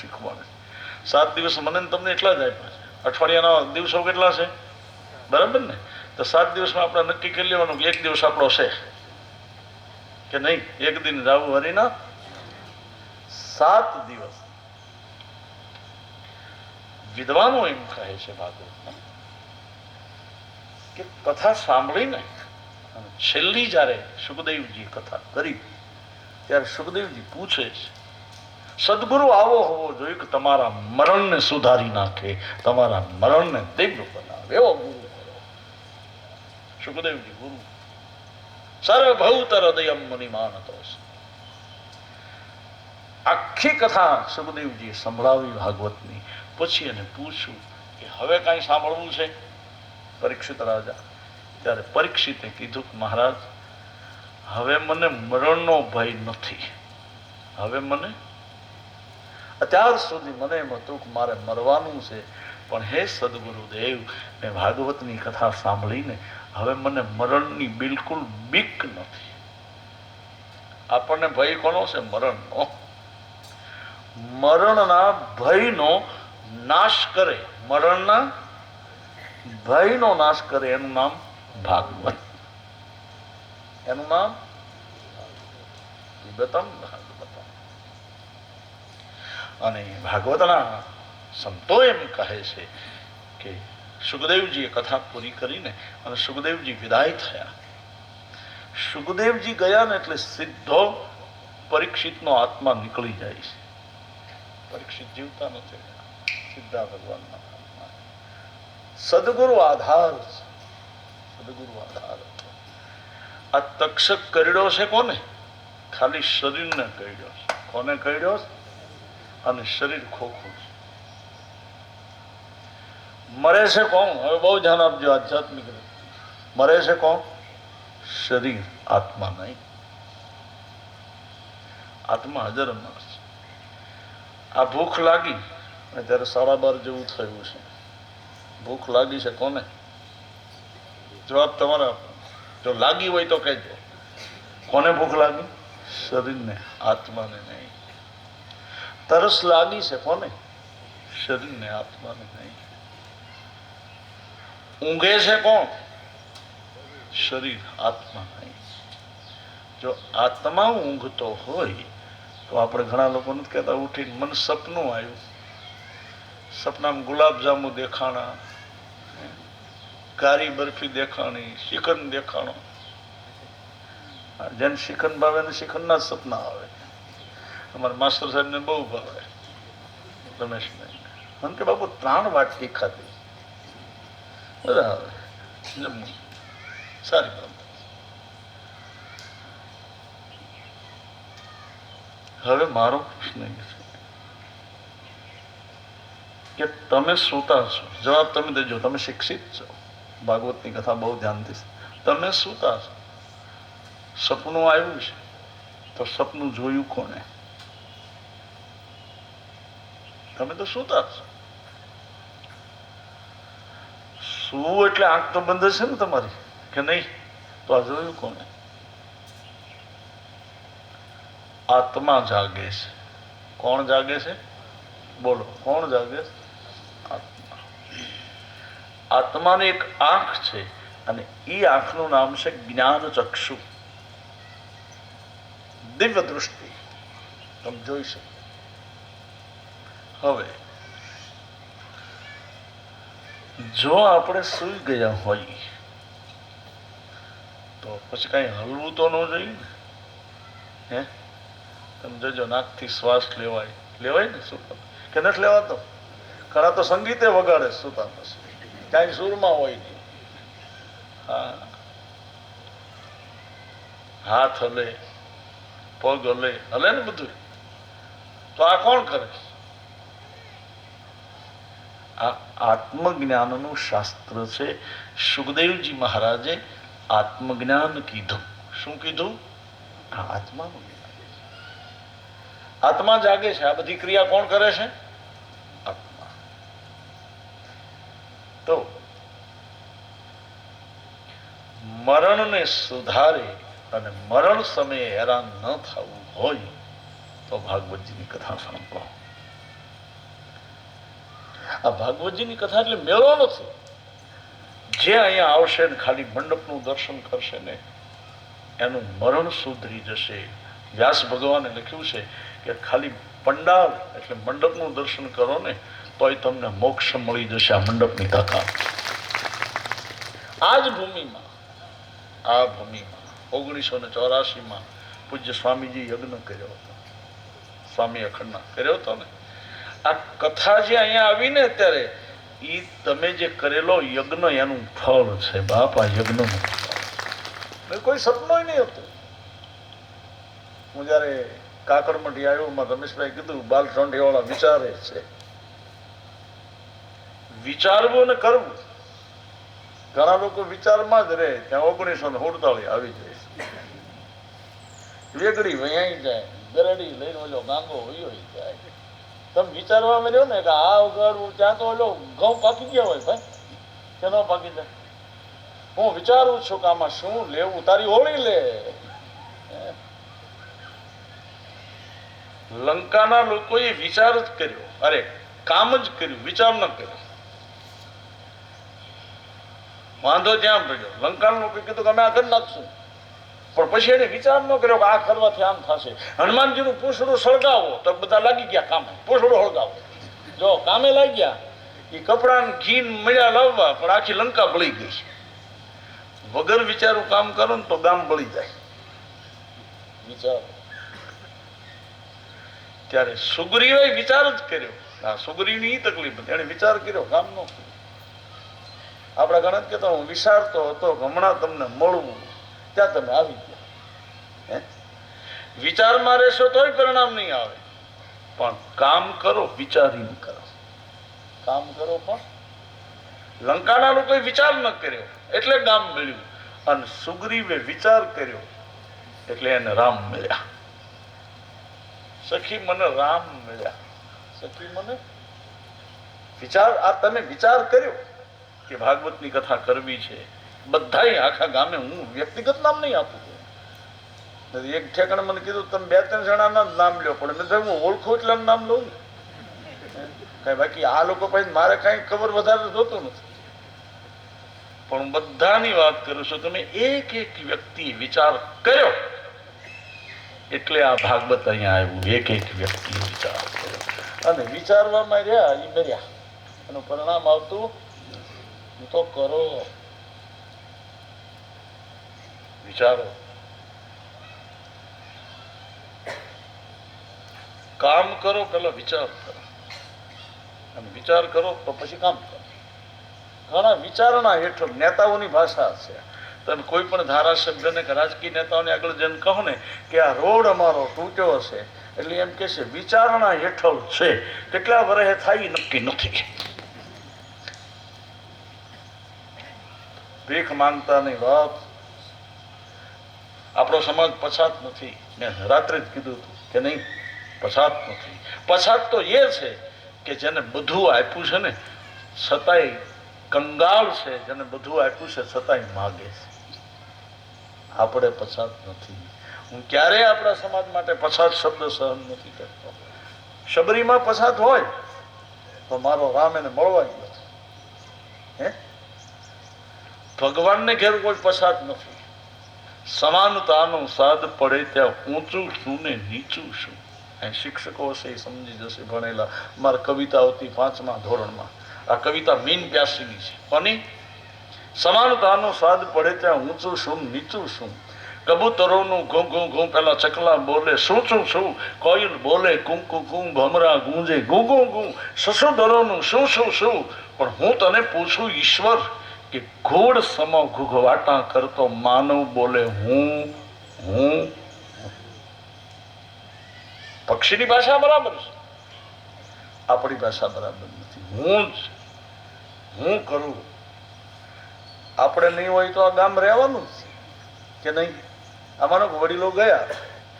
શીખવાડે. સાત દિવસ મને તમને એટલા જ આપ્યા અઠવાડિયાના દિવસો કેટલા છે? બરાબર ને? તો સાત દિવસમાં આપણે નક્કી કરી લેવાનું કે એક દિવસ આપણો છે. કે નહીં? એક દિન જાવું હરીના સાત દિવસ. વિદ્વાનો એમ કહે છે ભાગવતમાં કે કથા સાંભળીને છેલ્લી જ્યારે સુખદેવજી કથા કરી, ત્યારે સુખદેવજી પૂછે છે સદગુરુ આવો હોવો જોઈએ કે તમારા મરણને સુધારી નાખે, તમારા મરણને દિવ્ય બનાવે. એવો ગુરુ સુખદેવજી ગુરુ. સર્વભૌત હૃદયમ મુનિ માનતો આખી કથા સુખદેવજીએ સંભળાવી ભાગવતની. પછી એને પૂછ્યું કે હવે કાંઈ સાંભળવું છે? પરીક્ષિત રાજા, ત્યારે પરીક્ષિતે કીધું કે મહારાજ, હવે મને મરણનો ભય નથી. હવે મને અત્યાર સુધી મને એમ હતું મારે મરવાનું છે, પણ હે સદગુરુદેવ મેં ભાગવતની કથા સાંભળીને હવે મને મરણની બિલકુલ બીક નથી. આપણને ભય કોનો છે? મરણનો. મરણના ભયનો નાશ કરે. મરણના ભયનો નાશ કરે. એનું નામ ભાગવત. એનું નામ તિબેતમ. અને ભાગવતના સંતો એમ કહે છે કે સુખદેવજીએ કથા પૂરી કરીને અને સુખદેવજી વિદાય થયા. સુખદેવજી ગયા ને એટલે સીધો પરીક્ષિતનો આત્મા નીકળી જાય છે. પરીક્ષિત જીવતા નથી. સીધા ભગવાનના. સદગુરુ આધાર સદગુરુ આધાર આ તક્ષક કરડ્યો છે કોને? ખાલી શરીરને કરડ્યો છે. કોને કરડ્યો છે? અને શરીર ખોખું છે. મરે છે કોણ? હવે બહુ ધ્યાન આપજો આધ્યાત્મિક મરે છે કોણ? શરીર, આત્મા નહીં. આત્મા હાજર છે. આ ભૂખ લાગી અને ત્યારે સાડા બાર જેવું થયું છે ભૂખ લાગી છે કોને? જવાબ તમારા જો લાગી હોય તો કહેજો. કોને ભૂખ લાગી? શરીરને, આત્માને નહીં. તરસ લાગી છે કોને? શરીરને, આત્માને નહીં. ઊંઘે છે કોણ? શરીર, આત્મા નહીં. જો આત્મા ઊંઘતો હોય, તો આપણે ઘણા લોકો નથી કહેતા, ઉઠીને મને સપનું આવ્યું. સપનામાં ગુલાબજાંબુ દેખાણા કારી બરફી દેખાણી, શિખંડ દેખાણો. જેને શિખંડ ભાવે ને શિખંડના સપના આવે. અમારા માસ્ટર સાહેબને બહુ ભાવે, રમેશભાઈ. મને કે બાપુ, ત્રણ વાટકી ખાધી સારી બાબત હવે મારો પ્રશ્ન કે તમે સૂતા છો. જવાબ તમે દેજો. તમે શિક્ષિત છો. ભાગવતની કથા બહુ ધ્યાનથી તમે સૂતા છો. સપનું આવ્યું છે. તો સપનું જોયું કોને તમે તો સુતા છો. સુવું એટલે આંખ તો બંધ છે ને તમારી, કે નહીં? તો આ જોયું કોને આત્મા જાગે છે. કોણ જાગે છે? બોલો, કોણ જાગે છે? આત્મા. આત્માની એક આંખ છે અને એ આંખનું નામ છે જ્ઞાન ચક્ષુ. દિવ્ય દૃષ્ટિ. તમે જોઈ શકો. હવે, જો આપણે સૂઈ ગયા હોઈએ તો પછી કઈ હલવું તો ન જોઈએ ને? હે? તમે જોજો, નાકથી શ્વાસ લેવાય. લેવાય ને શું કે નથી લેવાતો? ખરા તો સંગીતે વગાડે સુતા કાંઈ સૂરમાં હોય નહીં. હા. હાથ હલે, પગ હલે હલે ને બધું તો આ કોણ કરે? આ આત્મજ્ઞાનનું શાસ્ત્ર છે. સુખદેવજી મહારાજે આત્મજ્ઞાન કીધું. શું કીધું? આત્માનું આત્મા જાગે છે. આ બધી ક્રિયા કોણ કરે છે? તો મરણને સુધારે અને મરણ સમયે હેરાન ન થવું હોય તો ભાગવતજીની કથા સાંભળો. આ ભાગવતજીની કથા એટલે મેળો નથી જે અહીંયા આવશે ને ખાલી મંડપનું દર્શન કરશે ને, એનું મરણ સુધરી જશે. વ્યાસ ભગવાને લખ્યું છે કે ખાલી પંડાલ એટલે મંડપનું દર્શન કરો ને, તોય તમને મોક્ષ મળી જશે આ મંડપની કથા આ જ ભૂમિમાં, આ ભૂમિમાં, ઓગણીસો ને ચોરાસીમાં પૂજ્ય સ્વામીજી યજ્ઞ કર્યો હતો. સ્વામી અખંડના કર્યો હતો ને આ કથા જે અહીંયા આવી ને એ તમે જે કરેલો યજ્ઞ, એનું ફળ છે બાપ, આ યજ્ઞનું કોઈ સપનો નહીં હતું. હું જ્યારે કાકડમઢી આવ્યો માં રમેશભાઈ કીધું, બાલ વાળા વિચારે છે. વિચારવું ને કરવું. ઘણા લોકો વિચારમાં જ રહે, ત્યાં ઓગણીસો ને સુડતાલીસ આવી જાય. વેગડી વૈયાઈ જાય, ગરડી લઈને ઓલો ગાંગો હોય જાય. તમે વિચારવા મળ્યો ને કે આ વગર ત્યાં તો ઓલો ઘઉં પાકી ગયા હોય ભાઈ. કે ન પાકી જાય? હું વિચારું છું કે આમાં શું લેવું? તારી હોળી લે. લંકાના લોકોએ વિચાર જ કર્યો. અરે, કામ જ કર્યું. વિચાર ન કર્યો. વાંધો ત્યાં પડ્યો? લંકાના લોકોએ કીધું કે અમે આગળ નાખશું. પણ પછી એને વિચાર ન કર્યો કે આ કરવાથી આમ થશે. હનુમાનજીનું પૂછડું સળગાવો તો બધા લાગી ગયા કામે. પૂછડું સળગાવો જો કામે લાગ્યા એ કપડા ઘી મળ્યા લાવવા, પણ આખી લંકા બળી ગઈ વગર વિચારું કામ કરો ને તો ગામ બળી જાય. વિચાર. ત્યારે સુગ્રીવે વિચાર જ કર્યો. આ સુગ્રીવની ની તકલીફ હતી. એને વિચાર કર્યો, કામ નો કર્યો. આપણા ઘણા જ કહેતા હું વિચારતો હતો હમણાં તમને મળવું. ત્યાં તમે આવી ગયા. વિચારમાં રહેશો તોય પરિણામ નહીં આવે. પણ કામ કરો, વિચારીને કરો. કામ કરો પણ લંકાના લોકોએ વિચાર ન કર્યો, એટલે ગામ મળ્યું. અને સુગ્રીવે વિચાર કર્યો, એટલે એને રામ મળ્યા. સખી મને રામ મળ્યા. સખી મને વિચાર, આ તમે વિચાર કર્યો કે ભાગવતની કથા કરવી છે. બધાય આખા ગામે હું વ્યક્તિગત નામ નહીં આપું. એક ઠેકાણે મને કીધું, તમે બે ત્રણ જણાના જ નામ લ્યો, પણ મેં હું ઓળખું એટલે નામ લઉં. કઈ બાકી આ લોકો પાસે મારે કઈ ખબર વધારે જોતું નથી. પણ બધાની વાત કરું છું, તમે એક એક વ્યક્તિ વિચાર કર્યો. એટલે આ ભાગવત અહીંયા આવ્યું, એક એક વ્યક્તિ વિચાર કર્યો. અને વિચારવામાં રહ્યા એ મર્યા. એનું પરિણામ આવતું તો કરો. વિચારો. કામ કરો પેલા વિચાર કરો. અને વિચાર કરો તો પછી કામ કરો. ઘણા વિચારણા હેઠળ નેતાઓની ભાષા છે. તમે કોઈ પણ ધારાસભ્યને કે રાજકીય નેતાઓને આગળ જઈને કહો ને કે આ રોડ અમારો તૂટ્યો છે એટલે એમ કે છે, વિચારણા હેઠળ છે. કેટલા વર્ષે થાય નક્કી નથી. ભીખ માંગતાની વાત આપણો સમાજ પછાત નથી. મેં રાત્રે જ કીધું કે નહીં, પછાત નથી. પછાત તો એ છે કે જેને બધું આપ્યું છે ને, છતાંય કંગાળ છે, જેને બધું આપ્યું છે, છતાંય માગે છે. આપણે પછાત નથી. હું ક્યારેય આપણા સમાજ માટે પછાત શબ્દ સહન નથી કરતો. શબરીમાં પછાત હોય, તો મારો રામ એને મળવા ગયો હે? ભગવાનને ઘેર કોઈ પછાત નથી. સમાનતાનો સાદ પડે ત્યાં ઊંચું શું ને નીચું શું અહીં શિક્ષકો હશે સમજી જશે ભણેલા. મારા કવિતા હતી પાંચમા ધોરણમાં. આ કવિતા મીન પ્યાસીની છે. કોની? સમાનતાનો સ્વાદ પડે ત્યાં ઊંચું શું નીચું શું કબૂતરોનું ઘું ઘું ઘું પેલા ચકલા બોલે, શું શું શું? કોયલ બોલે કું કું કું ભમરા ગુંજે ગું ગું ગું સસુદરોનું શું શું શું? પણ હું તને પૂછું ઈશ્વર. કે ઘોડ સમો ઘૂઘવાટા કરતો માનવ બોલે હું હું પક્ષીની ભાષા બરાબર છે. આપણી ભાષા બરાબર નથી. હું જ, હું કરું. આપણે નહીં હોય તો આ ગામ રહેવાનું જ કે નહીં? અમારો વડીલો ગયા.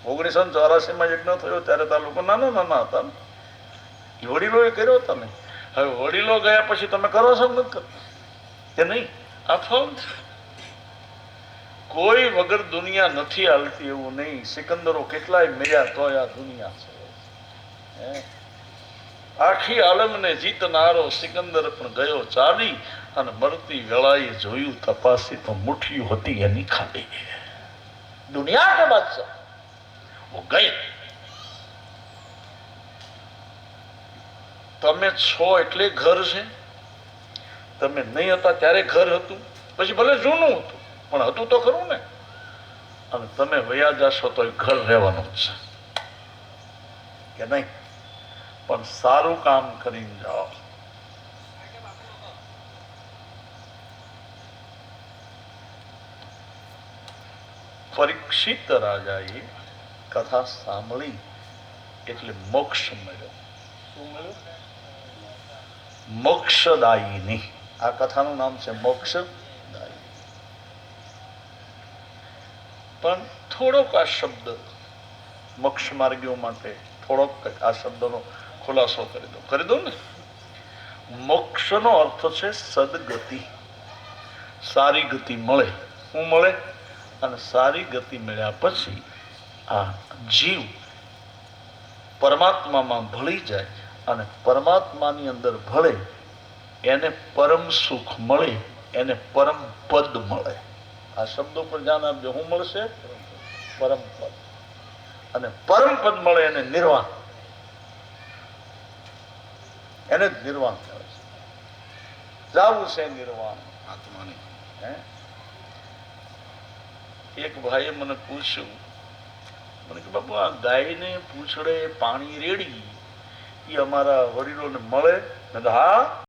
ઓગણીસો ને ચોરાસીમાં યજ્ઞ થયો, ત્યારે તો લોકો નાના નાના હતા. ને વડીલોએ કર્યો તમે. હવે વડીલો ગયા પછી તમે કરો છો નથી કરતા કે નહીં? અથવા કોઈ વગર દુનિયા નથી હાલતી એવું નહીં. સિકંદરો કેટલાય મર્યા તોય આ દુનિયા છે. હે? આખી આલમને જીતનારો સિકંદર પણ ગયો ચાલી અને મરતી વેળાએ જોયું તપાસી તો મુઠ્ઠીઓ હતી એની ખાલી. દુનિયા કે બાદશાહ? ગઈ. તમે છો એટલે ઘર છે? તમે નહીં હતા ત્યારે ઘર હતું. પછી ભલે જૂનું હતું પણ હતું તો ખરું ને. અને તમે વયા જશો તો એ ઘર રહેવાનું છે. કે નહીં? પણ સારું કામ કરીને જાઓ. પરીક્ષિત રાજાએ કથા સાંભળી એટલે મોક્ષ મળ્યું? મોક્ષદાયીની. આ કથાનું નામ છે મોક્ષ પણ થોડોક આ શબ્દ મોક્ષ માર્ગીઓ માટે થોડોક આ શબ્દનો ખુલાસો કરી દો કરી દો ને? મોક્ષનો અર્થ છે સદગતિ. સારી ગતિ મળે, શું મળે? અને સારી ગતિ મળ્યા પછી આ જીવ પરમાત્મામાં ભળી જાય અને પરમાત્માની અંદર ભળે એને પરમ સુખ મળે એને પરમ પદ મળે. આ શબ્દો પર ધ્યાન આપજો. શું મળશે? પરમ પદ. અને પરમ પદ મળે એને નિર્વાણ. એને જ નિર્વાણ કહે છે. જાવું છે નિર્વાણ. આત્માને. એક ભાઈએ મને પૂછ્યું મને કે બાપુ આ ગાયને પૂછડે પાણી રેડી એ અમારા વડીલોને મળે? હા.